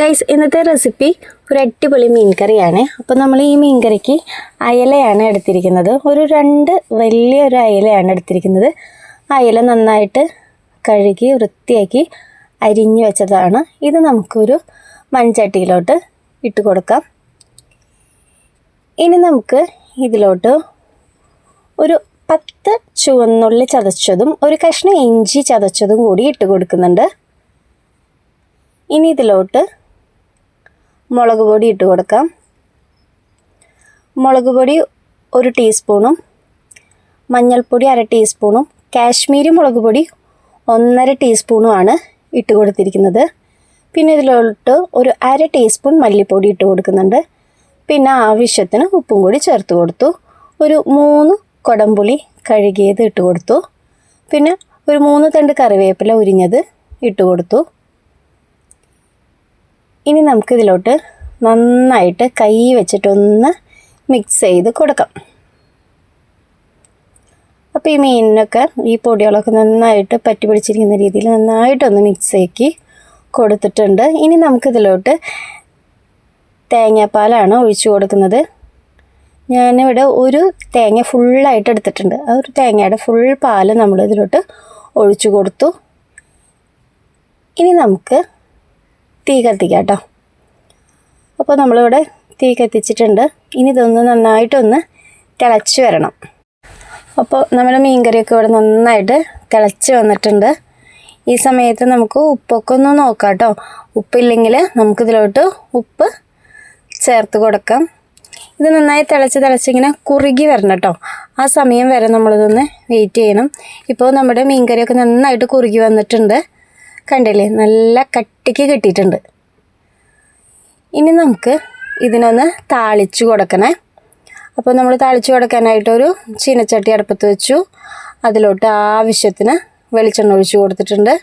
Guys ഇന്നത്തെ recipe ഒരു അടിപൊളി മീൻ കറിയാണ് അപ്പോൾ നമ്മൾ ഈ മീൻ കറിക്ക് അയലയാണ് എടുത്തിരിക്കുന്നത്. ഒരു രണ്ട് വലിയൊരു അയലയാണ് എടുത്തിരിക്കുന്നത്. അയല നന്നായിട്ട് കഴുകി വൃത്തിയാക്കി അരിഞ്ഞു വെച്ചതാണ്. ഇത് നമുക്കൊരു മൺചട്ടിയിലോട്ട് ഇട്ട് കൊടുക്കാം. ഇനി നമുക്ക് ഇതിലോട്ട് ഒരു പത്ത് ചുവന്നുള്ളി ചതച്ചതും ഒരു കഷ്ണം ഇഞ്ചി ചതച്ചതും കൂടി ഇട്ട് കൊടുക്കുന്നുണ്ട്. ഇനി ഇതിലോട്ട് മുളക് പൊടി ഇട്ട് കൊടുക്കാം. മുളക് പൊടി ഒരു ടീസ്പൂണും മഞ്ഞൾപ്പൊടി അര ടീസ്പൂണും കാശ്മീരി മുളക് പൊടി ഒന്നര ടീസ്പൂണുമാണ് ഇട്ട് കൊടുത്തിരിക്കുന്നത്. പിന്നെ ഇതിലോട്ട് ഒരു അര ടീസ്പൂൺ മല്ലിപ്പൊടി ഇട്ട് കൊടുക്കുന്നുണ്ട്. പിന്നെ ആവശ്യത്തിന് ഉപ്പും കൂടി ചേർത്ത് കൊടുത്തു. ഒരു മൂന്ന് കൊടംപുളി കഴുകിയത് ഇട്ട് കൊടുത്തു. പിന്നെ ഒരു മൂന്ന് തണ്ട് കറിവേപ്പില ഉരിഞ്ഞത് ഇട്ട് കൊടുത്തു. ഇനി നമുക്കിതിലോട്ട് നന്നായിട്ട് കൈ വെച്ചിട്ടൊന്ന് മിക്സ് ചെയ്ത് കൊടുക്കാം. അപ്പോൾ ഈ മീനിനൊക്കെ ഈ പൊടികളൊക്കെ നന്നായിട്ട് പറ്റി പിടിച്ചിരിക്കുന്ന രീതിയിൽ നന്നായിട്ടൊന്ന് മിക്സ് ആക്കി കൊടുത്തിട്ടുണ്ട്. ഇനി നമുക്കിതിലോട്ട് തേങ്ങാപ്പാലാണ് ഒഴിച്ചു കൊടുക്കുന്നത്. ഞാനിവിടെ ഒരു തേങ്ങ ഫുള്ളായിട്ട് എടുത്തിട്ടുണ്ട്. ആ ഒരു തേങ്ങയുടെ ഫുൾ പാൽ നമ്മൾ ഇതിലോട്ട് ഒഴിച്ചു കൊടുത്തു. ഇനി നമുക്ക് തീ കത്തിക്കാം കേട്ടോ. അപ്പോൾ നമ്മളിവിടെ തീ കത്തിച്ചിട്ടുണ്ട്. ഇനി ഇതൊന്ന് നന്നായിട്ടൊന്ന് തിളച്ച് വരണം. അപ്പോൾ നമ്മുടെ മീൻകറിയൊക്കെ ഇവിടെ നന്നായിട്ട് തിളച്ച് വന്നിട്ടുണ്ട്. ഈ സമയത്ത് നമുക്ക് ഉപ്പൊക്കെ ഒന്ന് നോക്കാം കേട്ടോ. ഉപ്പില്ലെങ്കിൽ നമുക്കിതിലോട്ട് ഉപ്പ് ചേർത്ത് കൊടുക്കാം. ഇത് നന്നായി തിളച്ച് തിളച്ചിങ്ങനെ കുറുകി വരണം കേട്ടോ. ആ സമയം വരെ നമ്മളിതൊന്ന് വെയിറ്റ് ചെയ്യണം. ഇപ്പോൾ നമ്മുടെ മീൻകറിയൊക്കെ നന്നായിട്ട് കുറുകി വന്നിട്ടുണ്ട്. കണ്ടില്ലേ? നല്ല കട്ടിക്ക് കിട്ടിയിട്ടുണ്ട്. ഇനി നമുക്ക് ഇതിനൊന്ന് താളിച്ചു കൊടുക്കണേ. അപ്പോൾ നമ്മൾ താളിച്ചു കൊടുക്കാനായിട്ടൊരു ചീനച്ചട്ടി അടുപ്പത്ത് വെച്ചു. അതിലോട്ട് ആവശ്യത്തിന് വെളിച്ചെണ്ണ ഒഴിച്ചു കൊടുത്തിട്ടുണ്ട്.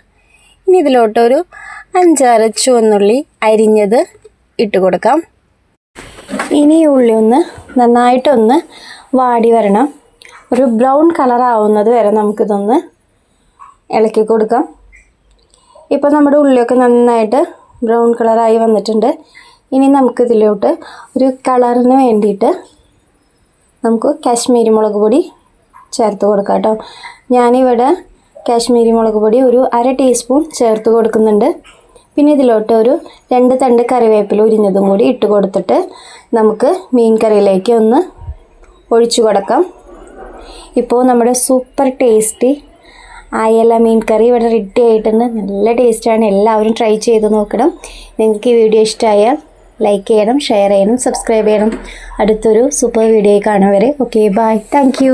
ഇനി ഇതിലോട്ടൊരു അഞ്ചാറ് ചുവന്നുള്ളി അരിഞ്ഞത് ഇട്ട് കൊടുക്കാം. ഇനി ഉള്ളി ഒന്ന് നന്നായിട്ടൊന്ന് വാടി വരണം. ഒരു ബ്രൗൺ കളറാവുന്നത് വരെ നമുക്കിതൊന്ന് ഇളക്കി കൊടുക്കാം. ഇപ്പോൾ നമ്മുടെ ഉള്ളിയൊക്കെ നന്നായിട്ട് ബ്രൗൺ കളറായി വന്നിട്ടുണ്ട്. ഇനി നമുക്കിതിലോട്ട് ഒരു കളറിന് വേണ്ടിയിട്ട് നമുക്ക് കാശ്മീരി മുളക് പൊടി ചേർത്ത് കൊടുക്കാം കേട്ടോ. ഞാനിവിടെ കാശ്മീരി മുളക് പൊടി ഒരു അര ടീസ്പൂൺ ചേർത്ത് കൊടുക്കുന്നുണ്ട്. പിന്നെ ഇതിലോട്ട് ഒരു രണ്ട് തണ്ട് കറിവേപ്പില ഉരിഞ്ഞതും കൂടി ഇട്ട് കൊടുത്തിട്ട് നമുക്ക് മീൻ കറിയിലേക്ക് ഒന്ന് ഒഴിച്ചു കൊടുക്കാം. ഇപ്പോൾ നമ്മുടെ സൂപ്പർ ടേസ്റ്റി അയല മീൻ കറി ഇവിടെ റെഡി ആയിട്ടുണ്ട്. നല്ല ടേസ്റ്റാണ് എല്ലാവരും ട്രൈ ചെയ്ത് നോക്കണം. നിങ്ങൾക്ക് ഈ വീഡിയോ ഇഷ്ടമായാൽ ലൈക്ക് ചെയ്യണം ഷെയർ ചെയ്യണം സബ്സ്ക്രൈബ് ചെയ്യണം. അടുത്തൊരു സൂപ്പർ വീഡിയോ കാണും വരെ. Okay bye thank